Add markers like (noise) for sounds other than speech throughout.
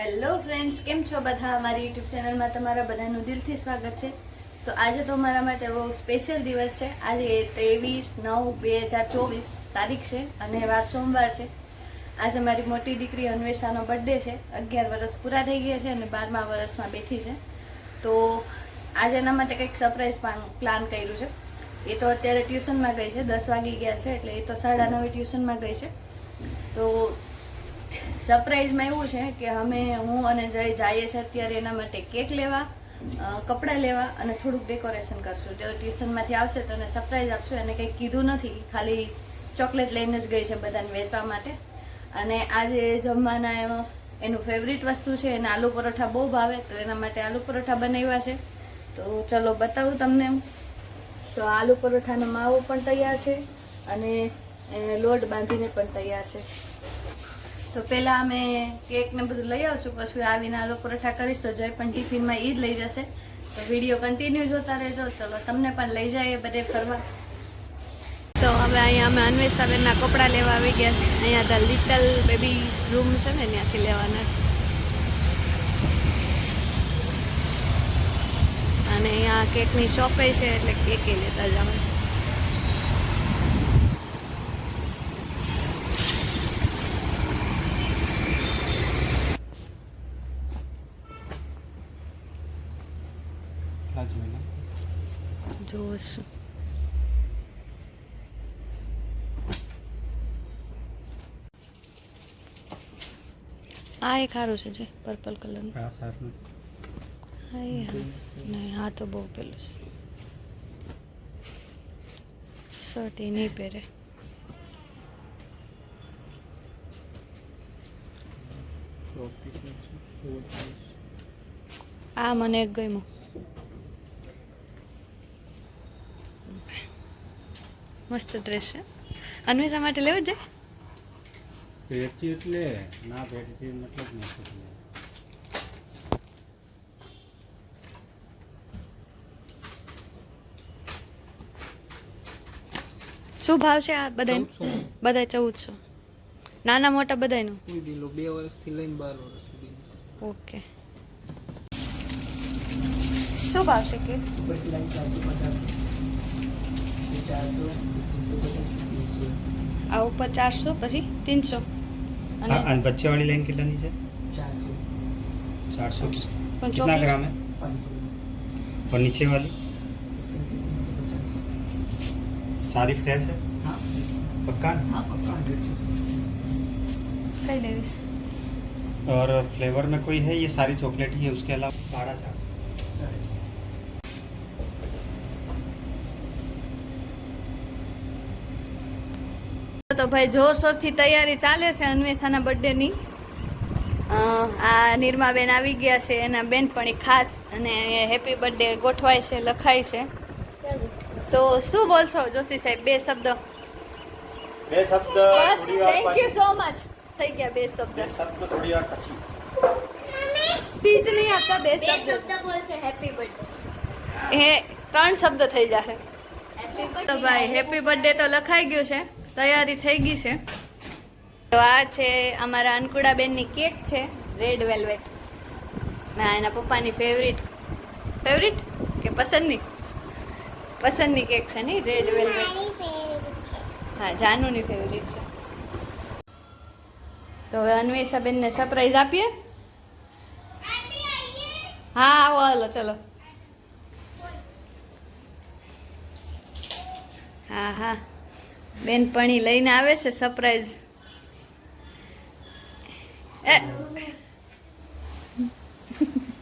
Hello friends, કેમ છો બધા? અમારી યુટ્યુબ ચેનલમાં તમારા બધાનું દિલથી સ્વાગત છે. તો આજે તો મારા માટે બહુ સ્પેશિયલ દિવસ છે. આજે ત્રેવીસ નવ બે હજાર ચોવીસ તારીખ છે અને વાર સોમવાર છે. આજે મારી મોટી દીકરી અન્વેષાનો બર્થડે છે. અગિયાર વર્ષ પૂરા થઈ ગયા છે અને બારમા વર્ષમાં બેઠી છે. તો આજે એના માટે કંઈક સરપ્રાઈઝ પ્લાન કર્યું છે. એ તો અત્યારે ટ્યુશનમાં ગઈ છે, દસ વાગી ગયા છે એટલે એ તો સાડા નવે ટ્યુશનમાં ગઈ છે. તો સરપ્રાઈઝમાં એવું છે કે અમે, હું અને જય જઈએ છીએ અત્યારે એના માટે કેક લેવા કપડાં લેવા અને થોડુંક ડેકોરેશન કરશું. જો ટ્યુશનમાંથી આવશે તો એને સરપ્રાઈઝ આપશું. એને કંઈ કીધું નથી. ખાલી ચોકલેટ લઈને જ ગઈ છે બધાને વેચવા માટે. અને આજે જમવાના એમાં, એનું ફેવરિટ વસ્તુ છે, એને આલુ પરોઠા બહુ ભાવે, તો એના માટે આલુ પરોઠા બનાવ્યા છે. તો ચલો બતાવું તમને. તો આલુ પરોઠાનો માવો પણ તૈયાર છે અને લોટ બાંધીને પણ તૈયાર છે. તો પહેલાં અમે કેક ને બધું લઈ આવશું, પછી આવીને આલુ પરોઠા કરીશ, તો જય પણ ટિફિનમાં એ જ લઈ જશે. તો વીડિયો કન્ટિન્યુ જોતા રહેજો. ચલો, તમને પણ લઈ જાય બધે ફરવા. તો હવે અહીંયા અમે અન્વેષાબેનના કપડાં લેવા આવી ગયા છે. અહીંયા ધ લિટલ બેબી રૂમ છે ને, ત્યાંથી લેવાના છે. અને અહીંયા કેકની શોપે છે, એટલે કેકે લેતા જવાનું જોશું. આ એક સારું છે જે પર્પલ કલરનું હા હા. નહીં હા તો બહુ પેલું છે. શર્ટ એ નહીં પહેરે. આ મને એક ગમ્યું. મસ્ત ડ્રેસ છે. અન્વેષા માટે લેવો છે? ભેટતી એટલે ના ભેટતી મતલબ નથી શું ભાવ છે આ બધા બધા ચૌદસો. નાના મોટા બધાનું બી બે વર્ષથી લઈને બાર વર્ષ સુધી ઓકે. શું ભાવ છે કે? ચારસો આ ઉપર ચારસો પછી ત્રણસો. અને વચ્ચે વાળી લાઈન કેટલાની છે? ચારસો. कितना ग्राम है और नीचे वाली सारी फ्रेश है पक्का और फ्लेवर में कोई है ये सारी चॉकलेट ही है उसके अलावा साढ़ा चार તો ભાઈ જોરશોરથી તૈયારી ચાલે છે અન્વેષાના બર્થડેની. આ નિર્માબેન આવી ગયા છે એના બેનપણી ખાસ અને હેપી બર્થડે ગોઠવાય છે લખાય છે. તો શું બોલશો જોશી સાહેબ બે શબ્દ? બે શબ્દ બસ થેન્ક યુ સો મચ થઈ ગયા બે શબ્દ. બે શબ્દ થોડી વાર પછી. સ્પીચ નહીં આપતા બે બે શબ્દ. શબ્દ બોલશે હેપી બર્થડે એ ત્રણ શબ્દ થઈ જશે. તો ભાઈ હેપી બર્થડે તો લખાઈ ગયું છે. તૈયારી થઈ ગઈ છે. તો આ છે અમારા અનકુડાબેનની કેક છે રેડ વેલ્વેટ ના એના પપ્પાની ફેવરિટ ફેવરિટ કે પસંદની? પસંદની કેક છે નહીં રેડ વેલ્વેટ હા જાનુની ફેવરિટ છે. તો હવે અન્વેષાબેનને સરપ્રાઈઝ આપીએ. હા આવો હાલો ચલો. હા હા. બેનપણી લઈને આવે છે સરપ્રાઈઝ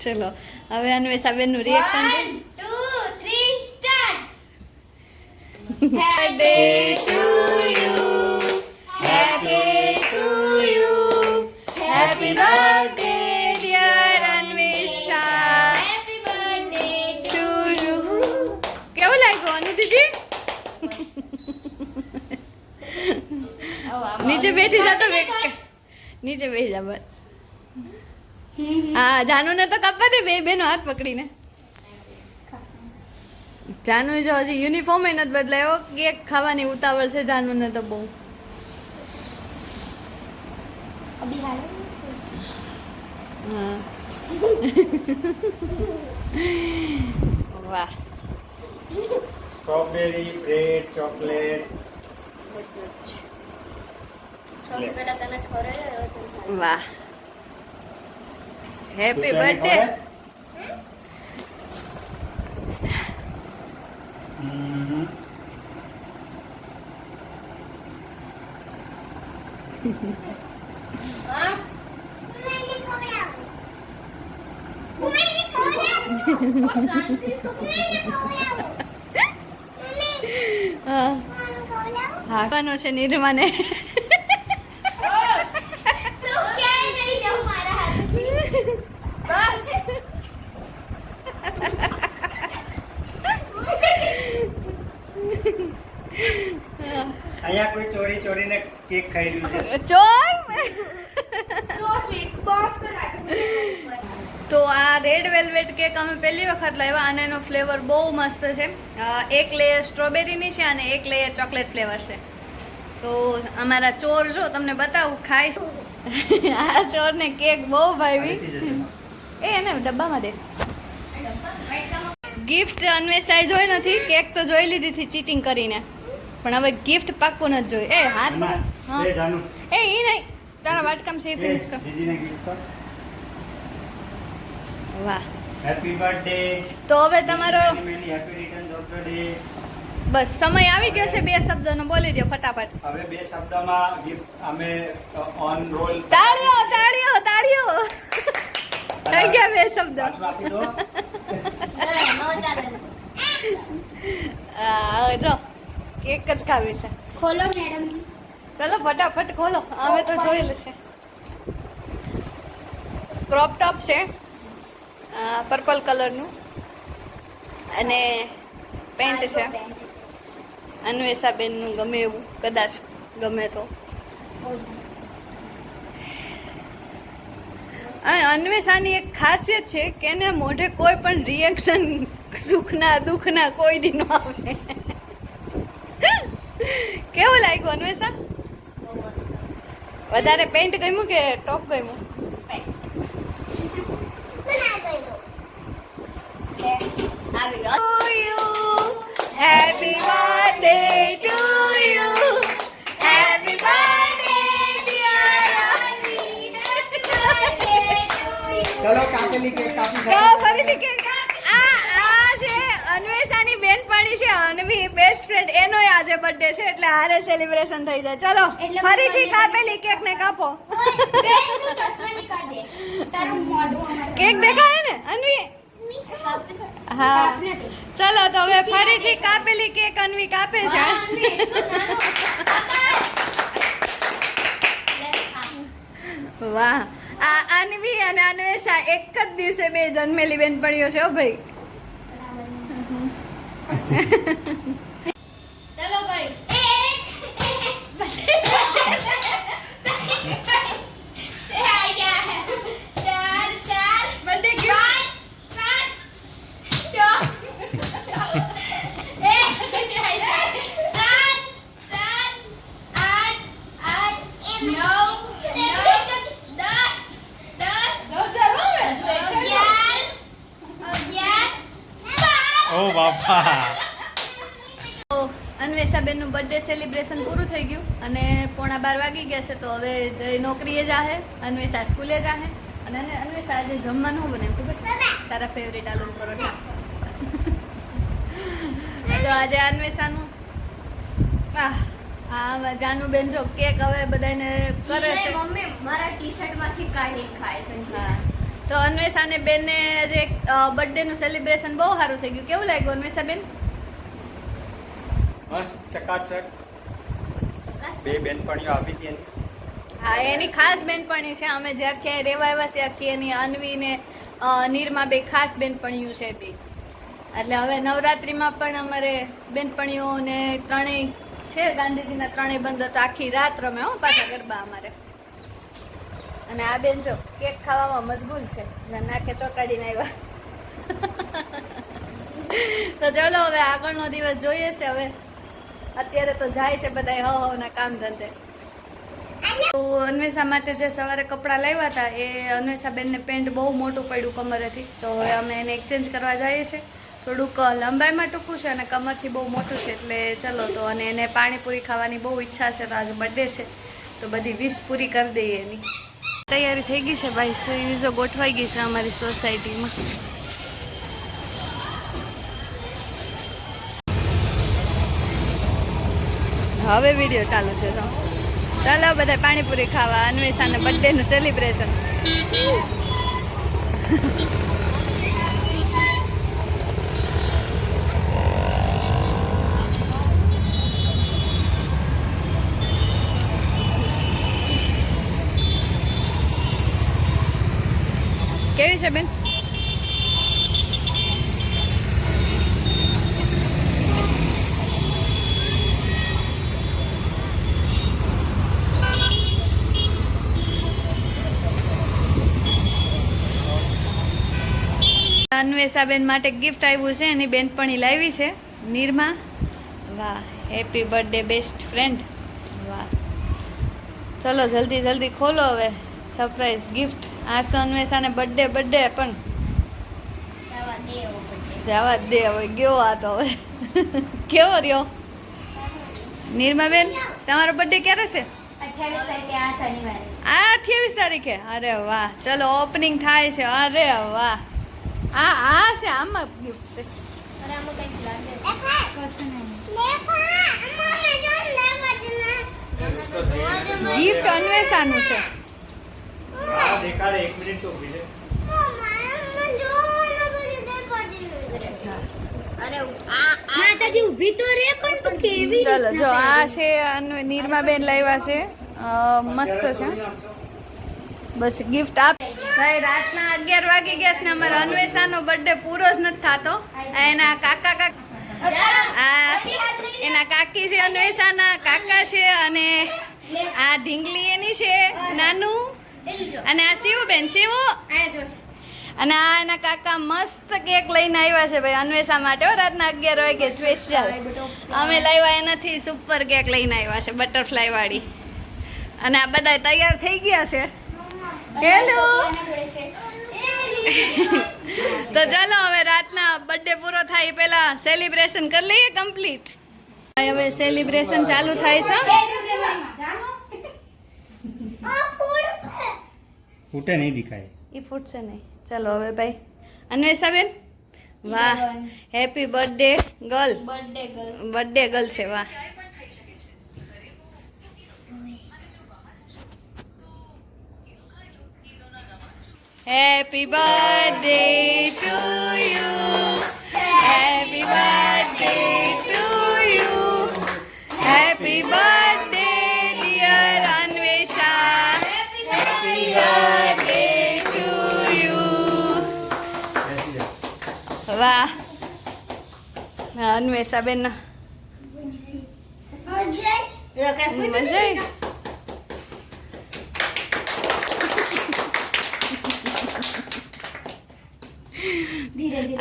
ચલો હવે અન્વેષાબેનનું રિએક્શન છે. Happy three start birthday to you happy to you happy birthday dear Anvesha happy birthday to you કેવું લાગ્યું અનુ દીદી નીચે બેઠી જા તો બે- નીચે બેસી જા બસ. હા જાનુને તો કાપવા દે બે બેનો હાથ પકડીને. જાનુ જો હજી યુનિફોર્મ એ નથી બદલાયો. કેક ખાવાની ઉતાવળ છે જાનુને તો બહુ. વાહ. સ્ટ્રોબેરી બ્રેડ ચોકલેટ બધું જ સૌથી પહેલા તને જ ખવડાવ્યો, હવે તને સારું. વાહ. હેપી બર્થડે હા? છે ખવડાવું. મમ્મીને ખવડાવું. મમ્મીને ખવડાવું. મમ્મી, હા મને ખવડાવું. હા ખાવાનું છે નિર્માને તું ક્યાંય નહીં જાઉં મારા હાથેથી. અહીંયા કોઈ ચોરી ચોરીને કેક ખાઈ રહ્યું છે. (laughs) ચોર. તો આ રેડ વેલ્વેટ કેક અમે પહેલી વખત લાવ્યા અને એનો ફ્લેવર બહુ મસ્ત છે. એક લેયર સ્ટ્રોબેરીની છે અને એક લેયર ચોકલેટ ફ્લેવર છે. તો અમારા ચોર જો તમને બતાવું ખાઈશ (laughs) આ ચોરને કેક બહુ ભાવી. એ એને ડબ્બામાં દે. ગિફ્ટ અન્વેષાય જોઈ નથી કેક તો જોઈ લીધી હતી ચીટિંગ કરીને. પણ હવે ગિફ્ટ પાક્કું નથી જોઈ એ હાથ બે જાનું. એ ઈ નહીં. તારા વાટકામ છે ફિનિશ કર. દીદીને gift કર. વાહ. હેપી બર્થડે તો હવે તમારો happy return of the day બસ સમય આવી ગયો છે બે શબ્દનો. બોલી દો ફટાફટ. હવે બે શબ્દમાં ગિફ્ટ અમે ઓન રોલ તાળીઓ તાળીઓ તાળીઓ. થઈ ગયા બે શબ્દ. આપી દો. જો કેક જ ખાવી છે. ખોલો મેડમજી. ચલો, ફટાફટ ખોલો. અમે તો જોયેલું છે. ક્રોપ ટોપ છે. પર્પલ કલરનું અને પેન્ટ છે. અન્વેષાબેનનું ગમે એવું, કદાચ ગમે તો. અન્વેષાની એક ખાસિયત છે કે એને મોઢે કોઈ પણ રિએક્શન સુખના, દુઃખના કોઈ દી ન આવે. કેવું લાગ્યું અન્વેષા? વધારે પેન્ટ ગમ્યું કે ટોપ ગમ્યું? Happy birthday to you happy ચલો કાપેલી કેક કાપી તો ફરીથી કેક આ આ છે અન્વેષાની બેનપણી. છે અનવી બેસ્ટ ફ્રેન્ડ એનો આજે બર્થડે છે એટલે હારે સેલિબ્રેશન થઈ જાય. ચલો ફરીથી કાપેલી કેક ને કાપો કેક દેખાય ને અનવી? હા. ચલો તો હવે ફરીથી કાપેલી કેક અનવી કાપે છે. વાહ, આ. અનવી અને અન્વેષા એક જ દિવસે બે જન્મેલી બેન પડ્યો છે ભાઈ. 啊哈哈哈 સેલિબ્રેશન પૂરું થઈ ગયું અને પોણા બાર વાગી ગયા છે તો હવે નોકરીએ જાહે અન્વેષા સ્કૂલે જાહે અને અન્વેષા આજે જમવાનું બને ખબર છે? તારા ફેવરેટ આલુ પરોઠા. તો આજે અન્વેષાનું. આહ આ જાનુબેન જો કેક હવે બધાને કરે છે. મમ્મી મારા ટી શર્ટમાંથી કાઢી ખાય છે. હા. તો અન્વેષાને બેનને આજે બર્થડે નું સેલિબ્રેશન બહુ સારું થઈ ગયું. કેવું લાગ્યું અન્વેષા બેન મસ્ત ચકાચક. બે બેનપણીઓ આવી હતી એની? હા, એની ખાસ બેનપણી છે. અમે જ્યારથી અહીં રહેવા આવ્યા ત્યારથી એની અનવી ને નિરમા બે ખાસ બેનપણીઓ છે બે. એટલે હવે નવરાત્રિમાં પણ અમારે બેનપણીઓને ત્રણેય છે, ગાંધીજીના ત્રણેય બંધ તો આખી રાત રમે હો, પાછા ગરબા અમારે. અને આ બેન જો કેક ખાવામાં મશગુલ છે. ને નાકે ચોટાડીને આવ્યા. (laughs) તો ચલો હવે આગળનો દિવસ જોઈએ છે હવે. અત્યારે તો જાય છે બધા હવ હવના કામ ધંધે. તો અન્વેષા માટે જે સવારે કપડાં લાવ્યા હતા, એ અન્વેષા બેનને પેન્ટ બહુ મોટું પડ્યું કમરેથી. તો હવે અમે એને એક્સચેન્જ કરવા જઈએ છીએ. થોડુંક લંબાઈમાં ટૂંકું છે અને કમરથી બહુ મોટું છે, એટલે ચલો તો અને એને પાણીપુરી ખાવાની બહુ ઈચ્છા છે, તો આજે બર્થડે છે. તો બધી વીસ પૂરી કરી દઈએ એની. તૈયારી થઈ ગઈ છે ભાઈ સુઈઝો ગોઠવાઈ ગઈ છે અમારી સોસાયટીમાં હવે વીડિયો ચાલુ છે તો. ચાલો બધા પાણીપુરી ખાવા, અન્વેષાને બર્થડેનું સેલિબ્રેશન કેવી છે બેન? અન્વેષાબેન માટે ગિફ્ટ આવ્યું છે એની બેનપણી લાવી છે. નિરમા વાહ હેપી બર્થડે બેસ્ટ ફ્રેન્ડ વાહ. ચલો જલ્દી જલ્દી ખોલો હવે. સરપ્રાઈઝ ગિફ્ટ આજ તો અન્વેષાને બર્થડે બર્થડે પણ. જવા દે જવા દે હવે ગયો આ તો હવે? કેવો રહ્યો? નિરમાબેન તમારો બર્થડે ક્યારે છે? આ અઠ્યાવીસ તારીખે? અરે વાહ. ચલો ઓપનિંગ થાય છે. અરે વાહ. આ આ છે આમાં ગિફ્ટ છે. અરે આમાં કંઈક લાગે છે. કશું નહીં. ગિફ્ટ છે. આ છે નિર્માબેન લાવ્યા છે. મસ્ત છે. બસ ગિફ્ટ આપ. ભાઈ, રાતના અગિયાર વાગી ગયા છે ને અમારા અન્વેષાનો બર્થડે પૂરો જ નથી થતો. એના કાકા કાકા એના કાકી છે, અન્વેષાના કાકા છે અને આ ઢીંગલી એની છે, નાનું. અને આ શિવબેન, શિવ. અને આ એના કાકા મસ્ત કેક લઈને આવ્યા છે ભાઈ અન્વેષા માટે હો, રાતના અગિયાર વાગે સ્પેશિયલ અમે લાવ્યા એનાથી સુપર કેક લઈને આવ્યા છે બટરફ્લાય વાળી. અને આ બધા તૈયાર થઈ ગયા છે. હેલો. (laughs) તો ચાલો હવે રાતના બર્થડે પૂરો થાય પહેલા સેલિબ્રેશન કરી લઈએ કમ્પ્લીટ હવે સેલિબ્રેશન ચાલુ થાય છે. ફૂટે નહીં દેખાય. એ ફૂટશે નહીં. ચાલો હવે ભાઈ. અન્વેષાબેન? વાહ. Happy birthday girl birthday girl birthday girl છે વાહ. happy birthday to you happy birthday to you happy birthday dear Anwesha happy birthday to you વાહ અન્વેષા બેન મજા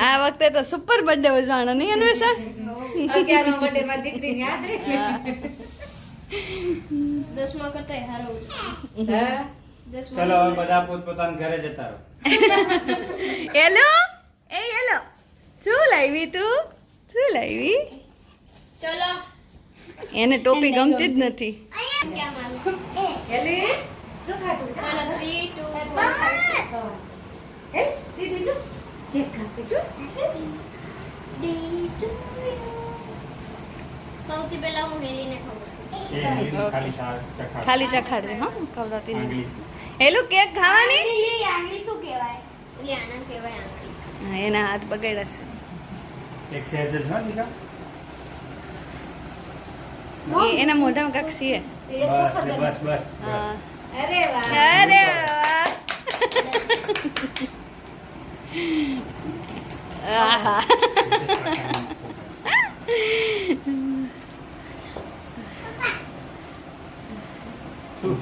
આ વખતે તો સુપર બર્થડે ઉજવાનો નહીં અન્વેષા હા. દસમા કરતા હારો. ચલો હવે બધા પોત પોતાના ઘરે જતા રહો. હેલો? એ એલો શું લાવી તું? શું લાવી ચલો. એને ટોપી ગમતી જ નથી. ક્યાં મારું? ચલો થ્રી ટુ સૌથી પહેલા સૌથી પહેલા હું હેરીને ખવડાવું. ખાલી ચખાડજે હા ખવડાવતી નહીં એલું કેક ખાવાની? આંગળી શું કહેવાય? હા એના હાથ બગાડ્યા છે. એના મોઢામાં કાંક છે. બસ અરે વાહ. અરે વાહ. (laughs) આહા શું?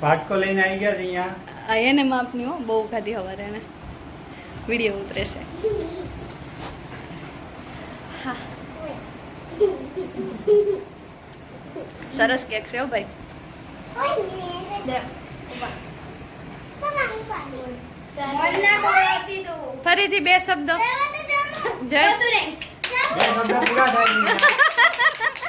પાટકો લઈને આવી ગયા છે અહીંયા? આ એને માપની હો બહુ ખાધી હવારે એને. વીડિયો ઉતરે છે. હા. સરસ કેક છે હો ભાઈ. ફરીથી બે શબ્દો. જય. બે શબ્દ પૂરા થાય. (laughs)